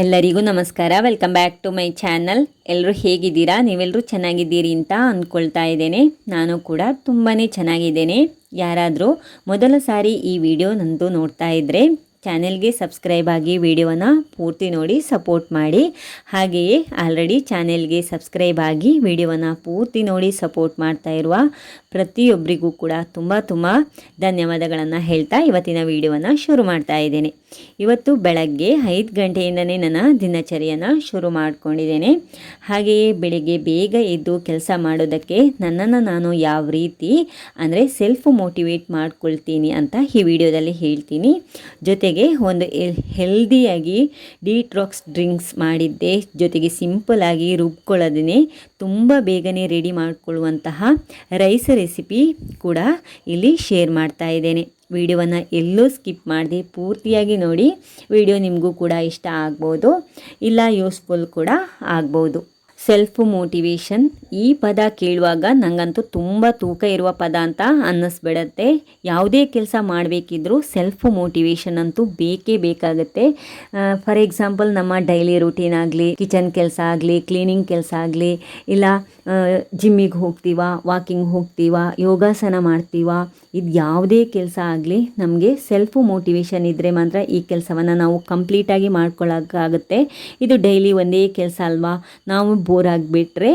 ಎಲ್ಲರಿಗೂ ನಮಸ್ಕಾರ. Welcome back to my channel ಎಲ್ಲರೂ ಹೇಗಿದ್ದೀರಾ? ನೀವೆಲ್ಲರೂ ಚೆನ್ನಾಗಿದ್ದೀರಿ ಅಂತ ಅಂದ್ಕೊಳ್ತಾ ಇದ್ದೇನೆ. ನಾನು ಕೂಡ ತುಂಬಾ ಚೆನ್ನಾಗಿದ್ದೇನೆ. ಯಾರಾದರೂ ಮೊದಲ ಸಾರಿ ಈ ವಿಡಿಯೋ ನಂದು ನೋಡ್ತಾ ಇದ್ದರೆ ಚಾನೆಲ್ಗೆ ಸಬ್ಸ್ಕ್ರೈಬ್ ಆಗಿ ವಿಡಿಯೋನ ಪೂರ್ತಿ ನೋಡಿ ಸಪೋರ್ಟ್ ಮಾಡಿ. ಹಾಗೆಯೇ ಆಲ್ರೆಡಿ ಚಾನೆಲ್ಗೆ ಸಬ್ಸ್ಕ್ರೈಬ್ ಆಗಿ ವಿಡಿಯೋನ ಪೂರ್ತಿ ನೋಡಿ ಸಪೋರ್ಟ್ ಮಾಡ್ತಾ ಇರುವ ಪ್ರತಿಯೊಬ್ಬರಿಗೂ ಕೂಡ ತುಂಬ ತುಂಬ ಧನ್ಯವಾದಗಳನ್ನು ಹೇಳ್ತಾ ಇವತ್ತಿನ ವಿಡಿಯೋವನ್ನು ಶುರು ಮಾಡ್ತಾ ಇದ್ದೇನೆ. ಇವತ್ತು ಬೆಳಗ್ಗೆ ಐದು ಗಂಟೆಯಿಂದನೇ ನನ್ನ ದಿನಚರಿಯನ್ನು ಶುರು ಮಾಡಿಕೊಂಡಿದ್ದೇನೆ. ಹಾಗೆಯೇ ಬೆಳಿಗ್ಗೆ ಬೇಗ ಎದ್ದು ಕೆಲಸ ಮಾಡೋದಕ್ಕೆ ನನ್ನನ್ನು ನಾನು ಯಾವ ರೀತಿ ಅಂದರೆ ಸೆಲ್ಫ್ ಮೋಟಿವೇಟ್ ಮಾಡ್ಕೊಳ್ತೀನಿ ಅಂತ ಈ ವಿಡಿಯೋದಲ್ಲಿ ಹೇಳ್ತೀನಿ. ಜೊತೆಗೆ ಒಂದು ಹೆಲ್ದಿಯಾಗಿ ಡಿಟ್ರಾಕ್ಸ್ ಡ್ರಿಂಕ್ಸ್ ಮಾಡಿದ್ದೆ. ಜೊತೆಗೆ ಸಿಂಪಲಾಗಿ ರುಬ್ಕೊಳ್ಳೋದೇ ತುಂಬ ಬೇಗನೆ ರೆಡಿ ಮಾಡಿಕೊಳ್ಳುವಂತಹ ರೈಸ್ ರೆಸಿಪಿ ಕೂಡ ಇಲ್ಲಿ ಶೇರ್ ಮಾಡ್ತಾ ಇದ್ದೇನೆ. ವಿಡಿಯೋವನ್ನು ಎಲ್ಲೂ ಸ್ಕಿಪ್ ಮಾಡದೆ ಪೂರ್ತಿಯಾಗಿ ನೋಡಿ. ವಿಡಿಯೋ ನಿಮಗೂ ಕೂಡ ಇಷ್ಟ ಆಗ್ಬೋದು. ಇಲ್ಲ ಯೂಸ್ಫುಲ್ ಕೂಡ ಆಗ್ಬೋದು. ಸೆಲ್ಫ್ ಮೋಟಿವೇಶನ್ ಈ ಪದ ಕೇಳುವಾಗ ನನಗಂತೂ ತುಂಬ ತೂಕ ಇರುವ ಪದ ಅಂತ ಅನ್ನಿಸ್ಬಿಡತ್ತೆ. ಯಾವುದೇ ಕೆಲಸ ಮಾಡಬೇಕಿದ್ರೂ ಸೆಲ್ಫ್ ಮೋಟಿವೇಶನ್ ಅಂತೂ ಬೇಕೇ ಬೇಕಾಗುತ್ತೆ. ಫಾರ್ ಎಕ್ಸಾಂಪಲ್ ನಮ್ಮ ಡೈಲಿ ರೂಟೀನ್ ಆಗಲಿ ಕಿಚನ್ ಕೆಲಸ ಆಗಲಿ ಕ್ಲೀನಿಂಗ್ ಕೆಲಸ ಆಗಲಿ, ಇಲ್ಲ ಜಿಮ್ಮಿಗೆ ಹೋಗ್ತೀವ ವಾಕಿಂಗ್ ಹೋಗ್ತೀವ, ಯೋಗಾಸನ ಮಾಡ್ತೀವ ಇದು ಯಾವುದೇ ಕೆಲಸ ಆಗಲಿ ನಮಗೆ ಸೆಲ್ಫ್ ಮೋಟಿವೇಶನ್ ಇದ್ದರೆ ಮಾತ್ರ ಈ ಕೆಲಸವನ್ನು ನಾವು ಕಂಪ್ಲೀಟಾಗಿ ಮಾಡ್ಕೊಳ್ಳೋಕ್ಕಾಗುತ್ತೆ ಇದು ಡೈಲಿ ಒಂದೇ ಕೆಲಸ ಅಲ್ವಾ? ನಾವು ಬೋರ್ ಆಗಿಬಿಟ್ರೆ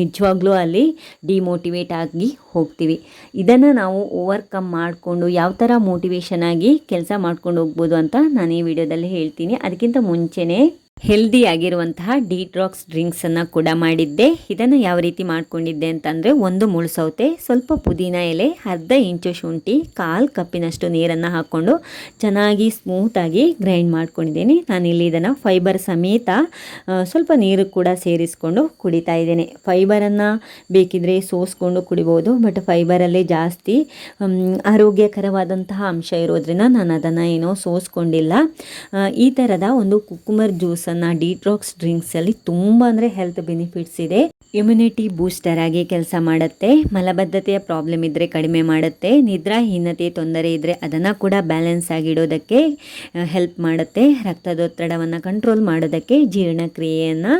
ನಿಜವಾಗ್ಲೂ ಅಲ್ಲಿ ಡಿಮೋಟಿವೇಟ್ ಆಗಿ ಹೋಗ್ತೀವಿ. ಇದನ್ನು ನಾವು ಓವರ್ಕಮ್ ಮಾಡಿಕೊಂಡು ಯಾವ ಥರ ಮೋಟಿವೇಶನ್ ಆಗಿ ಕೆಲಸ ಮಾಡ್ಕೊಂಡು ಹೋಗ್ಬೋದು ಅಂತ ನಾನು ಈ ವಿಡಿಯೋದಲ್ಲಿ ಹೇಳ್ತೀನಿ. ಅದಕ್ಕಿಂತ ಮುಂಚೆನೇ ಹೆಲ್ದಿ ಆಗಿರುವಂತಹ ಡಿಟ್ರಾಕ್ಸ್ ಡ್ರಿಂಕ್ಸನ್ನು ಕೂಡ ಮಾಡಿದ್ದೆ. ಇದನ್ನು ಯಾವ ರೀತಿ ಮಾಡ್ಕೊಂಡಿದ್ದೆ ಅಂತಂದರೆ ಒಂದು ಮುಳ್ಸೌತೆ ಸ್ವಲ್ಪ ಪುದೀನ ಎಲೆ, ಅರ್ಧ ಇಂಚು ಶುಂಠಿ, ಕಾಲು ಕಪ್ಪಿನಷ್ಟು ನೀರನ್ನು ಹಾಕ್ಕೊಂಡು ಚೆನ್ನಾಗಿ ಸ್ಮೂತಾಗಿ ಗ್ರೈಂಡ್ ಮಾಡ್ಕೊಂಡಿದ್ದೀನಿ. ನಾನಿಲ್ಲಿ ಇದನ್ನು ಫೈಬರ್ ಸಮೇತ ಸ್ವಲ್ಪ ನೀರು ಕೂಡ ಸೇರಿಸ್ಕೊಂಡು ಕುಡಿತಾ ಇದ್ದೇನೆ. ಫೈಬರನ್ನು ಬೇಕಿದ್ರೆ ಸೋಸ್ಕೊಂಡು ಕುಡಿಬೋದು ಬಟ್ ಫೈಬರಲ್ಲೇ ಜಾಸ್ತಿ ಆರೋಗ್ಯಕರವಾದಂತಹ ಅಂಶ ಇರೋದ್ರಿಂದ ನಾನು ಅದನ್ನು ಏನೋ ಸೋಸ್ಕೊಂಡಿಲ್ಲ. ಈ ಥರದ ಒಂದು ಕುಕ್ಕುಮರ್ ಜ್ಯೂಸನ್ನು ಡಿಟ್ರಾಕ್ಸ್ ಡ್ರಿಂಕ್ಸಲ್ಲಿ ತುಂಬ ಅಂದರೆ ಹೆಲ್ತ್ ಬೆನಿಫಿಟ್ಸ್ ಇದೆ. ಇಮ್ಯುನಿಟಿ ಬೂಸ್ಟರ್ ಆಗಿ ಕೆಲಸ ಮಾಡುತ್ತೆ, ಮಲಬದ್ಧತೆಯ ಪ್ರಾಬ್ಲಮ್ ಇದ್ದರೆ ಕಡಿಮೆ ಮಾಡುತ್ತೆ, ನಿದ್ರಾಹೀನತೆ ತೊಂದರೆ ಇದ್ದರೆ ಅದನ್ನು ಕೂಡ ಬ್ಯಾಲೆನ್ಸ್ ಆಗಿಡೋದಕ್ಕೆ ಹೆಲ್ಪ್ ಮಾಡುತ್ತೆ, ರಕ್ತದೊತ್ತಡವನ್ನು ಕಂಟ್ರೋಲ್ ಮಾಡೋದಕ್ಕೆ, ಜೀರ್ಣಕ್ರಿಯೆಯನ್ನು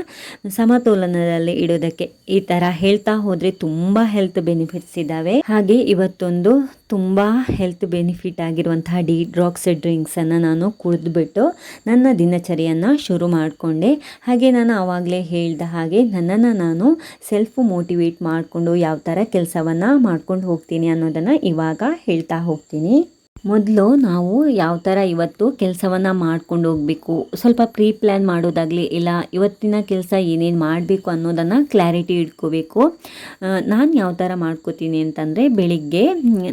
ಸಮತೋಲನದಲ್ಲಿ ಇಡೋದಕ್ಕೆ ಈ ಥರ ಹೇಳ್ತಾ ಹೋದರೆ ತುಂಬ ಹೆಲ್ತ್ ಬೆನಿಫಿಟ್ಸ್ ಇದ್ದಾವೆ ಹಾಗೆ ಇವತ್ತೊಂದು ತುಂಬ ಹೆಲ್ತ್ ಬೆನಿಫಿಟ್ ಆಗಿರುವಂತಹ ಡಿಡ್ರಾಕ್ಸ್ ಡ್ರಿಂಕ್ಸನ್ನು ನಾನು ಕುಡಿದ್ಬಿಟ್ಟು ನನ್ನ ದಿನಚರಿಯನ್ನು ಶುರು ಮಾಡಿಕೊಂಡೆ. ಹಾಗೆ ನಾನು ಆವಾಗಲೇ ಹೇಳಿದ ಹಾಗೆ ನನ್ನನ್ನು ನಾನು ಸೆಲ್ಫ್ ಮೋಟಿವೇಟ್ ಮಾಡಿಕೊಂಡು ಯಾವ ಥರ ಕೆಲಸವನ್ನು ಮಾಡ್ಕೊಂಡು ಹೋಗ್ತೀನಿ ಅನ್ನೋದನ್ನು ಇವಾಗ ಹೇಳ್ತಾ ಹೋಗ್ತೀನಿ. ಮೊದಲು ನಾವು ಯಾವ ಥರ ಇವತ್ತು ಕೆಲಸವನ್ನು ಮಾಡ್ಕೊಂಡು ಹೋಗಬೇಕು? ಸ್ವಲ್ಪ ಪ್ರೀ ಪ್ಲ್ಯಾನ್ ಮಾಡೋದಾಗಲಿ ಇಲ್ಲ ಇವತ್ತಿನ ಕೆಲಸ ಏನೇನು ಮಾಡಬೇಕು ಅನ್ನೋದನ್ನು ಕ್ಲಾರಿಟಿ ಇಟ್ಕೋಬೇಕು. ನಾನು ಯಾವ ಥರ ಮಾಡ್ಕೋತೀನಿ ಅಂತಂದರೆ ಬೆಳಿಗ್ಗೆ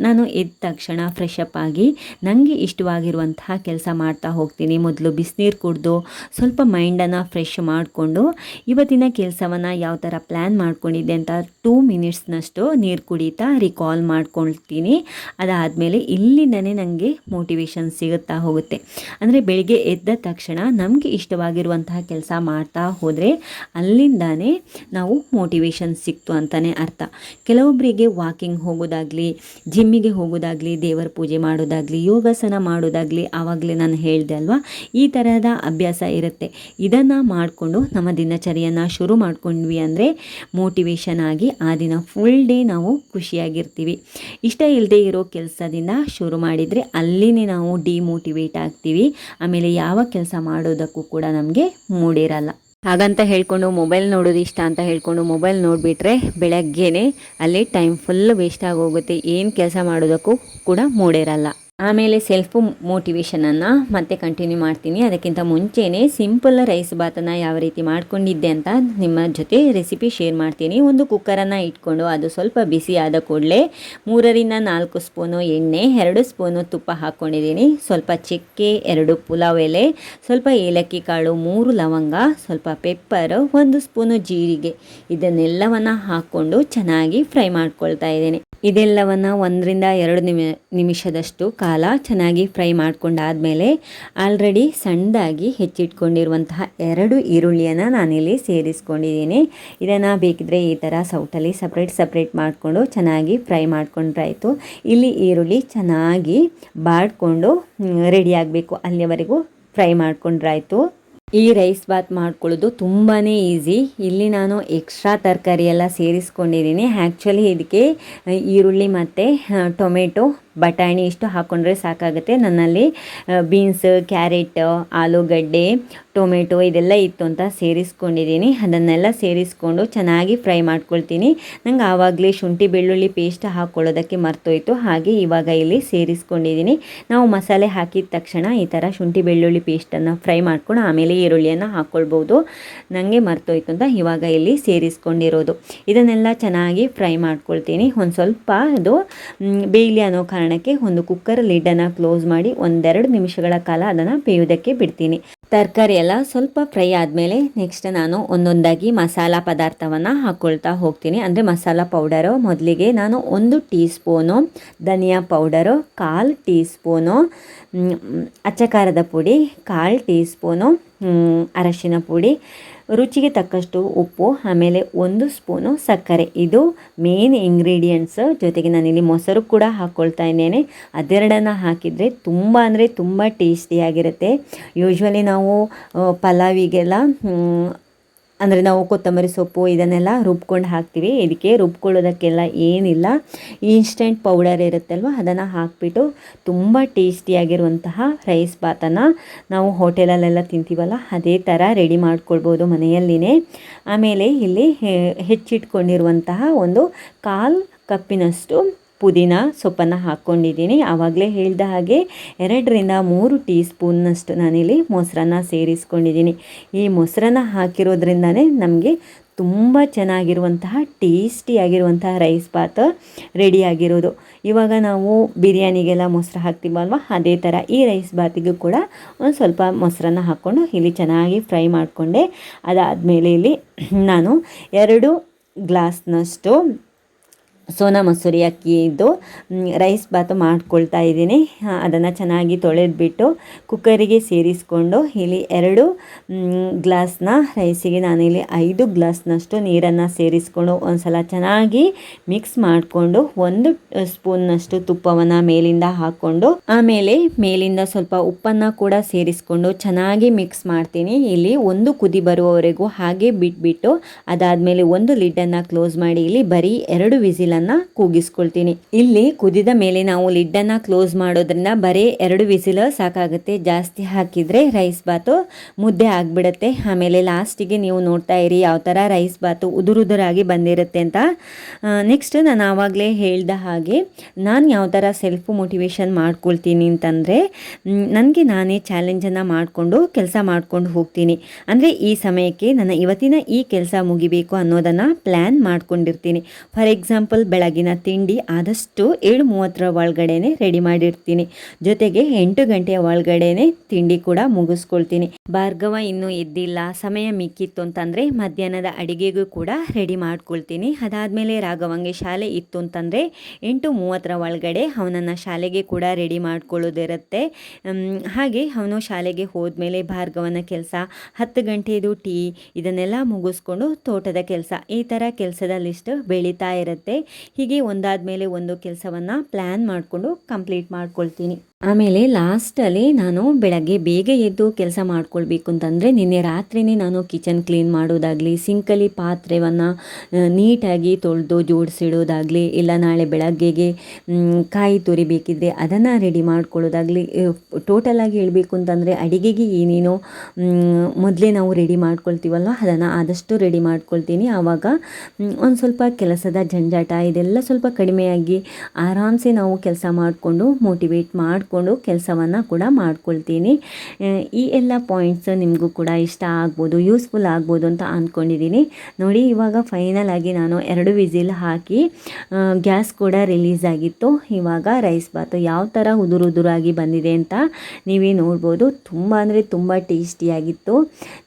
ನಾನು ಎದ್ದ ತಕ್ಷಣ ಫ್ರೆಶ್ ಅಪ್ ಆಗಿ ನನಗೆ ಇಷ್ಟವಾಗಿರುವಂತಹ ಕೆಲಸ ಮಾಡ್ತಾ ಹೋಗ್ತೀನಿ. ಮೊದಲು ಬಿಸಿನೀರು ಕುಡಿದು ಸ್ವಲ್ಪ ಮೈಂಡನ್ನು ಫ್ರೆಶ್ ಮಾಡಿಕೊಂಡು ಇವತ್ತಿನ ಕೆಲಸವನ್ನು ಯಾವ ಥರ ಪ್ಲ್ಯಾನ್ ಮಾಡ್ಕೊಂಡಿದ್ದೆ ಅಂತ ಟೂ ಮಿನಿಟ್ಸ್ನಷ್ಟು ನೀರು ಕುಡಿತಾ ರಿಕಾಲ್ ಮಾಡ್ಕೊಳ್ತೀನಿ. ಅದಾದಮೇಲೆ ಇಲ್ಲಿಂದನೇ ನನಗೆ ಮೋಟಿವೇಶನ್ ಸಿಗುತ್ತಾ ಹೋಗುತ್ತೆ. ಅಂದರೆ ಬೆಳಿಗ್ಗೆ ಎದ್ದ ತಕ್ಷಣ ನಮಗೆ ಇಷ್ಟವಾಗಿರುವಂತಹ ಕೆಲಸ ಮಾಡ್ತಾ ಹೋದರೆ ಅಲ್ಲಿಂದಾನೇ ನಾವು ಮೋಟಿವೇಶನ್ ಸಿಕ್ತು ಅಂತಲೇ ಅರ್ಥ. ಕೆಲವೊಬ್ಬರಿಗೆ ವಾಕಿಂಗ್ ಹೋಗೋದಾಗಲಿ ಜಿಮ್ಮಿಗೆ ಹೋಗೋದಾಗಲಿ, ದೇವರ ಪೂಜೆ ಮಾಡೋದಾಗಲಿ, ಯೋಗಾಸನ ಮಾಡೋದಾಗಲಿ ಆವಾಗಲೇ ನಾನು ಹೇಳಿದೆ ಅಲ್ವಾ? ಈ ಥರದ ಅಭ್ಯಾಸ ಇರುತ್ತೆ. ಇದನ್ನು ಮಾಡಿಕೊಂಡು ನಮ್ಮ ದಿನಚರಿಯನ್ನು ಶುರು ಮಾಡ್ಕೊಂಡ್ವಿ ಅಂದರೆ ಮೋಟಿವೇಶನ್ ಆಗಿ ಆ ದಿನ ಫುಲ್ ಡೇ ನಾವು ಖುಷಿಯಾಗಿರ್ತೀವಿ. ಇಷ್ಟ ಇಲ್ಲದೆ ಇರೋ ಕೆಲಸದಿಂದ ಶುರು ಮಾಡಿ ಮಾಡಿದರೆ ಅಲ್ಲಿನೇ ನಾವು ಡಿಮೋಟಿವೇಟ್ ಆಗ್ತೀವಿ. ಆಮೇಲೆ ಯಾವ ಕೆಲಸ ಮಾಡೋದಕ್ಕೂ ಕೂಡ ನಮಗೆ ಮೂಡಿರಲ್ಲ. ಹಾಗಂತ ಹೇಳ್ಕೊಂಡು ಮೊಬೈಲ್ ನೋಡೋದು ಇಷ್ಟ ಅಂತ ಹೇಳ್ಕೊಂಡು ಮೊಬೈಲ್ ನೋಡಿಬಿಟ್ರೆ ಬೆಳಗ್ಗೆನೆ ಅಲ್ಲಿ ಟೈಮ್ ಫುಲ್ ವೇಸ್ಟ್ ಆಗೋಗುತ್ತೆ. ಏನು ಕೆಲಸ ಮಾಡೋದಕ್ಕೂ ಕೂಡ ಮೂಡಿರಲ್ಲ. ಆಮೇಲೆ ಸೆಲ್ಫ್ ಮೋಟಿವೇಶನನ್ನು ಮತ್ತೆ ಕಂಟಿನ್ಯೂ ಮಾಡ್ತೀನಿ. ಅದಕ್ಕಿಂತ ಮುಂಚೆನೇ ಸಿಂಪಲ್ ರೈಸ್ ಬಾತನ್ನು ಯಾವ ರೀತಿ ಮಾಡ್ಕೊಂಡಿದ್ದೆ ಅಂತ ನಿಮ್ಮ ಜೊತೆ ರೆಸಿಪಿ ಶೇರ್ ಮಾಡ್ತೀನಿ. ಒಂದು ಕುಕ್ಕರನ್ನು ಇಟ್ಕೊಂಡು ಅದು ಸ್ವಲ್ಪ ಬಿಸಿ ಆದ ಕೂಡಲೇ ಮೂರರಿಂದ ನಾಲ್ಕು ಸ್ಪೂನು ಎಣ್ಣೆ, ಎರಡು ಸ್ಪೂನು ತುಪ್ಪ ಹಾಕ್ಕೊಂಡಿದ್ದೀನಿ. ಸ್ವಲ್ಪ ಚಕ್ಕೆ, ಎರಡು ಪುಲಾವ್ ಎಲೆ, ಸ್ವಲ್ಪ ಏಲಕ್ಕಿ ಕಾಳು, ಮೂರು ಲವಂಗ, ಸ್ವಲ್ಪ ಪೆಪ್ಪರ್ ಒಂದು ಸ್ಪೂನು ಜೀರಿಗೆ. ಇದನ್ನೆಲ್ಲವನ್ನು ಹಾಕ್ಕೊಂಡು ಚೆನ್ನಾಗಿ ಫ್ರೈ ಮಾಡ್ಕೊಳ್ತಾ ಇದ್ದೇನೆ. ಇದೆಲ್ಲವನ್ನು ಒಂದರಿಂದ ಎರಡು ನಿಮಿ, ನಿಮಿಷದಷ್ಟು ಕಾಲ ಚೆನ್ನಾಗಿ ಫ್ರೈ ಮಾಡ್ಕೊಂಡಾದಮೇಲೆ ಆಲ್ರೆಡಿ ಸಣ್ಣದಾಗಿ ಹೆಚ್ಚಿಟ್ಕೊಂಡಿರುವಂತಹ ಎರಡು ಈರುಳ್ಳಿಯನ್ನು ನಾನಿಲ್ಲಿ ಸೇರಿಸ್ಕೊಂಡಿದ್ದೀನಿ. ಇದನ್ನು ಬೇಕಿದ್ರೆ ಈ ಥರ ಸೌಟಲ್ಲಿ ಸಪ್ರೇಟ್ ಸಪ್ರೇಟ್ ಮಾಡಿಕೊಂಡು ಚೆನ್ನಾಗಿ ಫ್ರೈ ಮಾಡ್ಕೊಂಡ್ರಾಯಿತು. ಇಲ್ಲಿ ಈರುಳ್ಳಿ ಚೆನ್ನಾಗಿ ಬಾಡಿಕೊಂಡು ರೆಡಿ ಆಗಬೇಕು. ಅಲ್ಲಿವರೆಗೂ ಫ್ರೈ ಮಾಡ್ಕೊಂಡ್ರಾಯ್ತು. ಈ ರೈಸ್ ಬಾತ್ ಮಾಡ್ಕೊಳ್ಳೋದು ತುಂಬಾ ಈಸಿ. ಇಲ್ಲಿ ನಾನು ಎಕ್ಸ್ಟ್ರಾ ತರಕಾರಿ ಎಲ್ಲ ಸೇರಿಸ್ಕೊಂಡಿದ್ದೀನಿ. ಆ್ಯಕ್ಚುಲಿ ಇದಕ್ಕೆ ಈರುಳ್ಳಿ ಮತ್ತು ಟೊಮೆಟೊ ಬಟಾಣಿ ಇಷ್ಟು ಹಾಕ್ಕೊಂಡ್ರೆ ಸಾಕಾಗುತ್ತೆ. ನನ್ನಲ್ಲಿ ಬೀನ್ಸ್, ಕ್ಯಾರೆಟ್, ಆಲೂಗಡ್ಡೆ, ಟೊಮೆಟೊ ಇದೆಲ್ಲ ಇತ್ತು ಅಂತ ಸೇರಿಸ್ಕೊಂಡಿದ್ದೀನಿ. ಅದನ್ನೆಲ್ಲ ಸೇರಿಸ್ಕೊಂಡು ಚೆನ್ನಾಗಿ ಫ್ರೈ ಮಾಡ್ಕೊಳ್ತೀನಿ. ನಂಗೆ ಆವಾಗಲೇ ಶುಂಠಿ ಬೆಳ್ಳುಳ್ಳಿ ಪೇಸ್ಟ್ ಹಾಕ್ಕೊಳ್ಳೋದಕ್ಕೆ ಮರ್ತೋಯ್ತು. ಹಾಗೆ ಇವಾಗ ಇಲ್ಲಿ ಸೇರಿಸ್ಕೊಂಡಿದ್ದೀನಿ. ನಾವು ಮಸಾಲೆ ಹಾಕಿದ ತಕ್ಷಣ ಈ ಥರ ಶುಂಠಿ ಬೆಳ್ಳುಳ್ಳಿ ಪೇಸ್ಟನ್ನು ಫ್ರೈ ಮಾಡ್ಕೊಂಡು ಆಮೇಲೆ ಈರುಳ್ಳಿಯನ್ನು ಹಾಕ್ಕೊಳ್ಬೋದು ನನಗೆ ಮರ್ತೋಯ್ತು ಅಂತ ಇವಾಗ ಇಲ್ಲಿ ಸೇರಿಸ್ಕೊಂಡಿರೋದು. ಇದನ್ನೆಲ್ಲ ಚೆನ್ನಾಗಿ ಫ್ರೈ ಮಾಡ್ಕೊಳ್ತೀನಿ. ಒಂದು ಸ್ವಲ್ಪ ಅದು ಬೇಯಲಿ ಅನ್ನೋ ಕಾರಣಕ್ಕೆ ಒಂದು ಕುಕ್ಕರ್ ಲಿಡ್ಡನ್ನು ಕ್ಲೋಸ್ ಮಾಡಿ ಒಂದೆರಡು ನಿಮಿಷಗಳ ಕಾಲ ಅದನ್ನು ಬೇಯೋದಕ್ಕೆ ಬಿಡ್ತೀನಿ. ತರಕಾರಿ ಎಲ್ಲ ಸ್ವಲ್ಪ ಫ್ರೈ ಆದಮೇಲೆ ನೆಕ್ಸ್ಟ್ ನಾನು ಒಂದೊಂದಾಗಿ ಮಸಾಲ ಪದಾರ್ಥವನ್ನು ಹಾಕ್ಕೊಳ್ತಾ ಹೋಗ್ತೀನಿ. ಅಂದರೆ ಮಸಾಲ ಪೌಡರು ಮೊದಲಿಗೆ ನಾನು ಒಂದು ಟೀ ಸ್ಪೂನು ಧನಿಯಾ ಪೌಡರು ಕಾಲು ಟೀ ಸ್ಪೂನು ಅಚ್ಚಕಾರದ ಪುಡಿ, ಕಾಲು ಟೀ ಸ್ಪೂನು ಅರಶಿನ ಪುಡಿ ರುಚಿಗೆ ತಕ್ಕಷ್ಟು ಉಪ್ಪು, ಆಮೇಲೆ ಒಂದು ಸ್ಪೂನು ಸಕ್ಕರೆ. ಇದು ಮೇನ್ ಇಂಗ್ರೀಡಿಯೆಂಟ್ಸ್ ಜೊತೆಗೆ ನಾನಿಲ್ಲಿ ಮೊಸರು ಕೂಡ ಹಾಕ್ಕೊಳ್ತಾ ಇದ್ದೇನೆ. ಅದೆರಡನ್ನು ಹಾಕಿದರೆ ತುಂಬ ಅಂದರೆ ತುಂಬ ಟೇಸ್ಟಿಯಾಗಿರುತ್ತೆ ಯೂಶ್ವಲಿ ನಾವು ಪಲಾವಿಗೆಲ್ಲ ಅಂದರೆ ನಾವು ಕೊತ್ತಂಬರಿ ಸೊಪ್ಪು ಇದನ್ನೆಲ್ಲ ರುಬ್ಕೊಂಡು ಹಾಕ್ತೀವಿ. ಇದಕ್ಕೆ ರುಬ್ಕೊಳ್ಳೋದಕ್ಕೆಲ್ಲ ಏನಿಲ್ಲ. ಇನ್ಸ್ಟೆಂಟ್ ಪೌಡರ್ ಇರುತ್ತಲ್ವ, ಅದನ್ನು ಹಾಕಿಬಿಟ್ಟು ತುಂಬ ಟೇಸ್ಟಿಯಾಗಿರುವಂತಹ ರೈಸ್ ಬಾತನ್ನು ನಾವು ಹೋಟೆಲಲ್ಲೆಲ್ಲ ತಿಂತೀವಲ್ಲ, ಅದೇ ಥರ ರೆಡಿ ಮಾಡ್ಕೊಳ್ಬೋದು ಮನೆಯಲ್ಲಿನೇ. ಆಮೇಲೆ ಇಲ್ಲಿ ಹೆಚ್ಚಿಟ್ಕೊಂಡಿರುವಂತಹ ಒಂದು ಕಾಲು ಕಪ್ಪಿನಷ್ಟು ಪುದೀನ ಸೊಪ್ಪನ್ನು ಹಾಕ್ಕೊಂಡಿದ್ದೀನಿ. ಆವಾಗಲೇ ಹೇಳಿದ ಹಾಗೆ ಎರಡರಿಂದ ಮೂರು ಟೀ ಸ್ಪೂನ್ನಷ್ಟು ನಾನಿಲ್ಲಿ ಮೊಸರನ್ನ ಸೇರಿಸ್ಕೊಂಡಿದ್ದೀನಿ. ಈ ಮೊಸರನ್ನ ಹಾಕಿರೋದ್ರಿಂದನೇ ನಮಗೆ ತುಂಬ ಚೆನ್ನಾಗಿರುವಂತಹ ಟೇಸ್ಟಿಯಾಗಿರುವಂತಹ ರೈಸ್ ಬಾತ್ ರೆಡಿಯಾಗಿರೋದು ಇವಾಗ ನಾವು ಬಿರಿಯಾನಿಗೆಲ್ಲ ಮೊಸರು ಹಾಕ್ತೀವಲ್ವ? ಅದೇ ಥರ ಈ ರೈಸ್ ಬಾತಿಗೂ ಕೂಡ ಒಂದು ಸ್ವಲ್ಪ ಮೊಸರನ್ನ ಹಾಕ್ಕೊಂಡು ಇಲ್ಲಿ ಚೆನ್ನಾಗಿ ಫ್ರೈ ಮಾಡಿಕೊಂಡೆ. ಅದಾದಮೇಲೆ ಇಲ್ಲಿ ನಾನು ಎರಡು ಗ್ಲಾಸ್ನಷ್ಟು ಸೋನಾ ಮಸೂರಿ ಅಕ್ಕಿದು ರೈಸ್ ಬಾತು ಮಾಡ್ಕೊಳ್ತಾ ಇದ್ದೀನಿ. ಅದನ್ನು ಚೆನ್ನಾಗಿ ತೊಳೆದ್ಬಿಟ್ಟು ಕುಕ್ಕರಿಗೆ ಸೇರಿಸ್ಕೊಂಡು ಇಲ್ಲಿ ಎರಡು ಗ್ಲಾಸ್ನ ರೈಸಿಗೆ ನಾನಿಲ್ಲಿ ಐದು ಗ್ಲಾಸ್ನಷ್ಟು ನೀರನ್ನು ಸೇರಿಸ್ಕೊಂಡು ಒಂದ್ಸಲ ಚೆನ್ನಾಗಿ ಮಿಕ್ಸ್ ಮಾಡಿಕೊಂಡು ಒಂದು ಸ್ಪೂನ್ನಷ್ಟು ತುಪ್ಪವನ್ನು ಮೇಲಿಂದ ಹಾಕ್ಕೊಂಡು ಆಮೇಲೆ ಮೇಲಿಂದ ಸ್ವಲ್ಪ ಉಪ್ಪನ್ನು ಕೂಡ ಸೇರಿಸ್ಕೊಂಡು ಚೆನ್ನಾಗಿ ಮಿಕ್ಸ್ ಮಾಡ್ತೀನಿ. ಇಲ್ಲಿ ಒಂದು ಕುದಿ ಬರುವವರೆಗೂ ಹಾಗೆ ಬಿಟ್ಬಿಟ್ಟು ಅದಾದಮೇಲೆ ಒಂದು ಲಿಡ್ಡನ್ನು ಕ್ಲೋಸ್ ಮಾಡಿ, ಇಲ್ಲಿ ಬರೀ ಎರಡು ವಿಸಿಲನ್ನು ಕೂಗಿಸ್ಕೊಳ್ತೀನಿ. ಇಲ್ಲಿ ಕುದಿದ ಮೇಲೆ ನಾವು ಲಿಡ್ಡನ್ನು ಕ್ಲೋಸ್ ಮಾಡೋದ್ರಿಂದ ಬರೀ ಎರಡು ವಿಸಿಲು ಸಾಕಾಗುತ್ತೆ. ಜಾಸ್ತಿ ಹಾಕಿದರೆ ರೈಸ್ ಬಾತು ಮುದ್ದೆ ಆಗಿಬಿಡುತ್ತೆ. ಆಮೇಲೆ ಲಾಸ್ಟಿಗೆ ನೀವು ನೋಡ್ತಾ ಇರಿ ಯಾವ ಥರ ರೈಸ್ ಬಾತು ಉದುರುದುರಾಗಿ ಬಂದಿರುತ್ತೆ ಅಂತ. ನೆಕ್ಸ್ಟ್ ನಾನು ಆವಾಗಲೇ ಹೇಳ್ದ ಹಾಗೆ ನಾನು ಯಾವ ಥರ ಸೆಲ್ಫ್ ಮೋಟಿವೇಶನ್ ಮಾಡ್ಕೊಳ್ತೀನಿ ಅಂತಂದರೆ ನನಗೆ ನಾನೇ ಚಾಲೆಂಜನ್ನು ಮಾಡಿಕೊಂಡು ಕೆಲಸ ಮಾಡ್ಕೊಂಡು ಹೋಗ್ತೀನಿ. ಅಂದರೆ ಈ ಸಮಯಕ್ಕೆ ನನ್ನ ಇವತ್ತಿನ ಈ ಕೆಲಸ ಮುಗಿಬೇಕು ಅನ್ನೋದನ್ನು ಪ್ಲ್ಯಾನ್ ಮಾಡ್ಕೊಂಡಿರ್ತೀನಿ. ಫಾರ್ ಎಕ್ಸಾಂಪಲ್ ಬೆಳಗಿನ ತಿಂಡಿ ಆದಷ್ಟು ಏಳು ಮೂವತ್ತರ ಒಳಗಡೆನೆ ರೆಡಿ ಮಾಡಿರ್ತೀನಿ. ಜೊತೆಗೆ ಎಂಟು ಗಂಟೆಯ ಒಳಗಡೆನೆ ತಿಂಡಿ ಕೂಡ ಮುಗಿಸ್ಕೊಳ್ತೀನಿ. ಭಾರ್ಗವ ಇನ್ನೂ ಇದ್ದಿಲ್ಲ ಸಮಯ ಮಿಕ್ಕಿತ್ತು ಅಂತಂದರೆ ಮಧ್ಯಾಹ್ನದ ಅಡಿಗೆಗೂ ಕೂಡ ರೆಡಿ ಮಾಡ್ಕೊಳ್ತೀನಿ. ಅದಾದಮೇಲೆ ರಾಘವಂಗೆ ಶಾಲೆ ಇತ್ತು ಅಂತಂದರೆ ಎಂಟು ಮೂವತ್ತರ ಒಳಗಡೆ ಅವನನ್ನು ಶಾಲೆಗೆ ಕೂಡ ರೆಡಿ ಮಾಡ್ಕೊಳ್ಳೋದಿರುತ್ತೆ. ಹಾಗೆ ಅವನು ಶಾಲೆಗೆ ಹೋದ್ಮೇಲೆ ಭಾರ್ಗವನ ಕೆಲಸ, ಹತ್ತು ಗಂಟೆದು ಟೀ ಇದನ್ನೆಲ್ಲ ಮುಗಿಸ್ಕೊಂಡು ತೋಟದ ಕೆಲಸ, ಈ ಥರ ಕೆಲಸದ ಲಿಸ್ಟ್ ಬೆಳೀತಾ ಇರುತ್ತೆ. ಹೀಗೆ ಒಂದಾದ ಮೇಲೆ ಒಂದು ಕೆಲಸವನ್ನು ಪ್ಲ್ಯಾನ್ ಮಾಡಿಕೊಂಡು ಕಂಪ್ಲೀಟ್ ಮಾಡ್ಕೊಳ್ತೀನಿ. ಆಮೇಲೆ ಲಾಸ್ಟಲ್ಲಿ ನಾನು ಬೆಳಗ್ಗೆ ಬೇಗ ಎದ್ದು ಕೆಲಸ ಮಾಡ್ಕೊಳ್ಬೇಕು ಅಂತಂದರೆ ನಿನ್ನೆ ರಾತ್ರಿನೇ ನಾನು ಕಿಚನ್ ಕ್ಲೀನ್ ಮಾಡೋದಾಗಲಿ ಸಿಂಕಲ್ಲಿ ಪಾತ್ರೆವನ್ನು ನೀಟಾಗಿ ತೊಳೆದು ಜೋಡಿಸಿಡೋದಾಗಲಿ, ಇಲ್ಲ ನಾಳೆ ಬೆಳಗ್ಗೆಗೆ ಕಾಯಿ ತುರಿಬೇಕಿದ್ರೆ ಅದನ್ನು ರೆಡಿ ಮಾಡ್ಕೊಳ್ಳೋದಾಗಲಿ ಟೋಟಲಾಗಿ ಹೇಳಬೇಕು ಅಂತಂದರೆ ಅಡಿಗೆಗೆ ಏನೇನೋ ಮೊದಲೇ ನಾವು ರೆಡಿ ಮಾಡ್ಕೊಳ್ತೀವಲ್ವ, ಅದನ್ನು ಆದಷ್ಟು ರೆಡಿ ಮಾಡ್ಕೊಳ್ತೀನಿ. ಆವಾಗ ಒಂದು ಸ್ವಲ್ಪ ಕೆಲಸದ ಜಂಜಾಟ, ಇದೆಲ್ಲ ಸ್ವಲ್ಪ ಕಡಿಮೆಯಾಗಿ ಆರಾಮ್ಸೆ ನಾವು ಕೆಲಸ ಮಾಡಿಕೊಂಡು ಮೋಟಿವೇಟ್ ಮಾಡಿಕೊಂಡು ಕೆಲಸವನ್ನು ಕೂಡ ಮಾಡ್ಕೊಳ್ತೀನಿ. ಈ ಎಲ್ಲ ಪಾಯಿಂಟ್ಸ್ ನಿಮಗೂ ಕೂಡ ಇಷ್ಟ ಆಗ್ಬೋದು ಯೂಸ್ಫುಲ್ ಆಗ್ಬೋದು ಅಂತ ಅಂದ್ಕೊಂಡಿದ್ದೀನಿ ನೋಡಿ, ಇವಾಗ ಫೈನಲ್ ಆಗಿ ನಾನು ಎರಡು ವಿಸಿಲ್ ಹಾಕಿ ಗ್ಯಾಸ್ ಕೂಡ ರಿಲೀಸ್ ಆಗಿತ್ತು. ಇವಾಗ ರೈಸ್ ಬಾತು ಯಾವ ಥರ ಉದುರು ಉದುರಾಗಿ ಬಂದಿದೆ ಅಂತ ನೀವೇ ನೋಡ್ಬೋದು. ತುಂಬ ಅಂದರೆ ತುಂಬ ಟೇಸ್ಟಿಯಾಗಿತ್ತು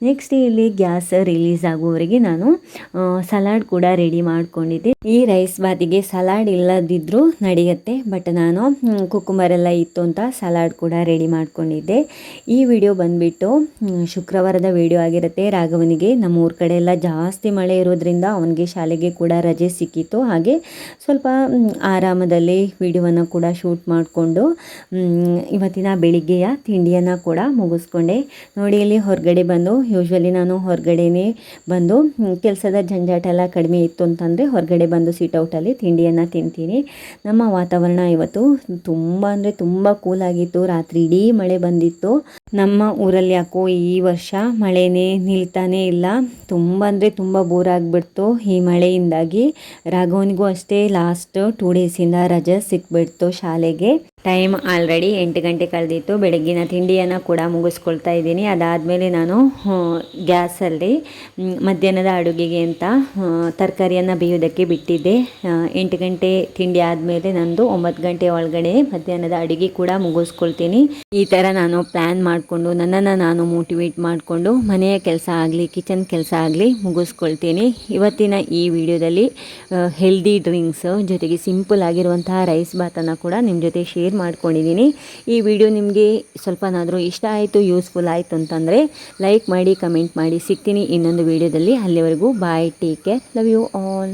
ನೆಕ್ಸ್ಟ್ ಇಲ್ಲಿ ಗ್ಯಾಸ್ ರಿಲೀಸ್ ಆಗುವವರೆಗೆ ನಾನು ಸಲಾಡ್ ಕೂಡ ರೆಡಿ ಮಾಡ್ಕೊಂಡಿದ್ದೆ. ಈ ರೈಸ್ ಬಾತಿಗೆ ಸಲಾಡ್ ಇಲ್ಲದಿದ್ದರೂ ನಡೆಯುತ್ತೆ ಬಟ್ ನಾನು ಕುಕ್ಕುಂಬರ್ ಎಲ್ಲ ಇತ್ತು ಅಂತ ಸಲಾಡ್ ಕೂಡ ರೆಡಿ ಮಾಡ್ಕೊಂಡಿದ್ದೆ. ಈ ವಿಡಿಯೋ ಬಂದುಬಿಟ್ಟು ಶುಕ್ರವಾರದ ವಿಡಿಯೋ ಆಗಿರುತ್ತೆ. ರಾಘವನಿಗೆ ನಮ್ಮ ಊರ ಕಡೆ ಎಲ್ಲ ಜಾಸ್ತಿ ಮಳೆ ಇರೋದ್ರಿಂದ ಅವನಿಗೆ ಶಾಲೆಗೆ ಕೂಡ ರಜೆ ಸಿಕ್ಕಿತ್ತು. ಹಾಗೆ ಸ್ವಲ್ಪ ಆರಾಮದಲ್ಲಿ ವಿಡಿಯೋವನ್ನು ಕೂಡ ಶೂಟ್ ಮಾಡಿಕೊಂಡು ಇವತ್ತಿನ ಬೆಳಿಗ್ಗೆಯ ತಿಂಡಿಯನ್ನು ಕೂಡ ಮುಗಿಸ್ಕೊಂಡೆ. ನೋಡಿ, ಇಲ್ಲಿ ಹೊರಗಡೆ ಬಂದು ಯೂಶ್ವಲಿ ನಾನು ಹೊರಗಡೆನೇ ಬಂದು ಕೆಲಸದ ಜಂಜಾಟ ಎಲ್ಲ ಕಡಿಮೆ ಇತ್ತು ಅಂತಂದರೆ ಹೊರಗಡೆ ಬಂದು ಸಿಟೌಟಲ್ಲಿ ತಿಂಡಿಯನ್ನು ತಿಂತೀನಿ. ನಮ್ಮ ವಾತಾವರಣ ಇವತ್ತು ತುಂಬ ಅಂದರೆ ತುಂಬ ಕೂಲಾಗಿತ್ತು ರಾತ್ರಿ ಇಡೀ ಮಳೆ ಬಂದಿತ್ತು. ನಮ್ಮ ಊರಲ್ಲಿ ಯಾಕೋ ಈ ವರ್ಷ ಮಳೆನೇ ನಿಲ್ತಾನೇ ಇಲ್ಲ. ತುಂಬ ಅಂದರೆ ತುಂಬ ಬೋರ್ ಆಗಿಬಿಡ್ತು. ಈ ಮಳೆಯಿಂದಾಗಿ ರಾಘವನಿಗೂ ಅಷ್ಟೇ ಲಾಸ್ಟ್ ಟೂ ಡೇಸಿಂದ ರಜೆ ಸಿಕ್ಬಿಡ್ತು ಶಾಲೆಗೆ. ಟೈಮ್ ಆಲ್ರೆಡಿ ಎಂಟು ಗಂಟೆ ಕಳೆದಿತ್ತು. ಬೆಳಗ್ಗಿನ ತಿಂಡಿಯನ್ನು ಕೂಡ ಮುಗಿಸ್ಕೊಳ್ತಾ ಇದ್ದೀನಿ. ಅದಾದಮೇಲೆ ನಾನು ಗ್ಯಾಸಲ್ಲಿ ಮಧ್ಯಾಹ್ನದ ಅಡುಗೆಗೆ ಅಂತ ತರಕಾರಿಯನ್ನು ಬೇಯೋದಕ್ಕೆ ಬಿಟ್ಟಿದ್ದೆ. ಎಂಟು ಗಂಟೆ ತಿಂಡಿ ಆದಮೇಲೆ ನಂದು ಒಂಬತ್ತು ಗಂಟೆ ಒಳಗಡೆ ಮಧ್ಯಾಹ್ನದ ಅಡುಗೆ ಕೂಡ ಮುಗಿಸ್ಕೊಳ್ತೀನಿ. ಈ ಥರ ನಾನು ಪ್ಲ್ಯಾನ್ ಮಾಡಿಕೊಂಡು, ನನ್ನನ್ನು ನಾನು ಮೋಟಿವೇಟ್ ಮಾಡಿಕೊಂಡು, ಮನೆಯ ಕೆಲಸ ಆಗಲಿ, ಕಿಚನ್ ಕೆಲಸ ಆಗಲಿ ಮುಗಿಸ್ಕೊಳ್ತೀನಿ. ಇವತ್ತಿನ ಈ ವಿಡಿಯೋದಲ್ಲಿ ಹೆಲ್ದಿ ಡ್ರಿಂಕ್ಸ್ ಜೊತೆಗೆ ಸಿಂಪಲ್ ಆಗಿರುವಂತಹ ರೈಸ್ ಬಾತನ್ನು ಕೂಡ ನಿಮ್ಮ ಜೊತೆ ಮಾಡ್ಕೊಂಡಿದ್ದೀನಿ ಈ ವಿಡಿಯೋ ನಿಮಗೆ ಸ್ವಲ್ಪನಾದರೂ ಇಷ್ಟ ಆಯಿತು ಯೂಸ್ಫುಲ್ ಆಯಿತು ಅಂತಂದರೆ ಲೈಕ್ ಮಾಡಿ ಕಮೆಂಟ್ ಮಾಡಿ ಸಿಗ್ತೀನಿ ಇನ್ನೊಂದು ವಿಡಿಯೋದಲ್ಲಿ ಅಲ್ಲಿವರೆಗೂ bye take care love you all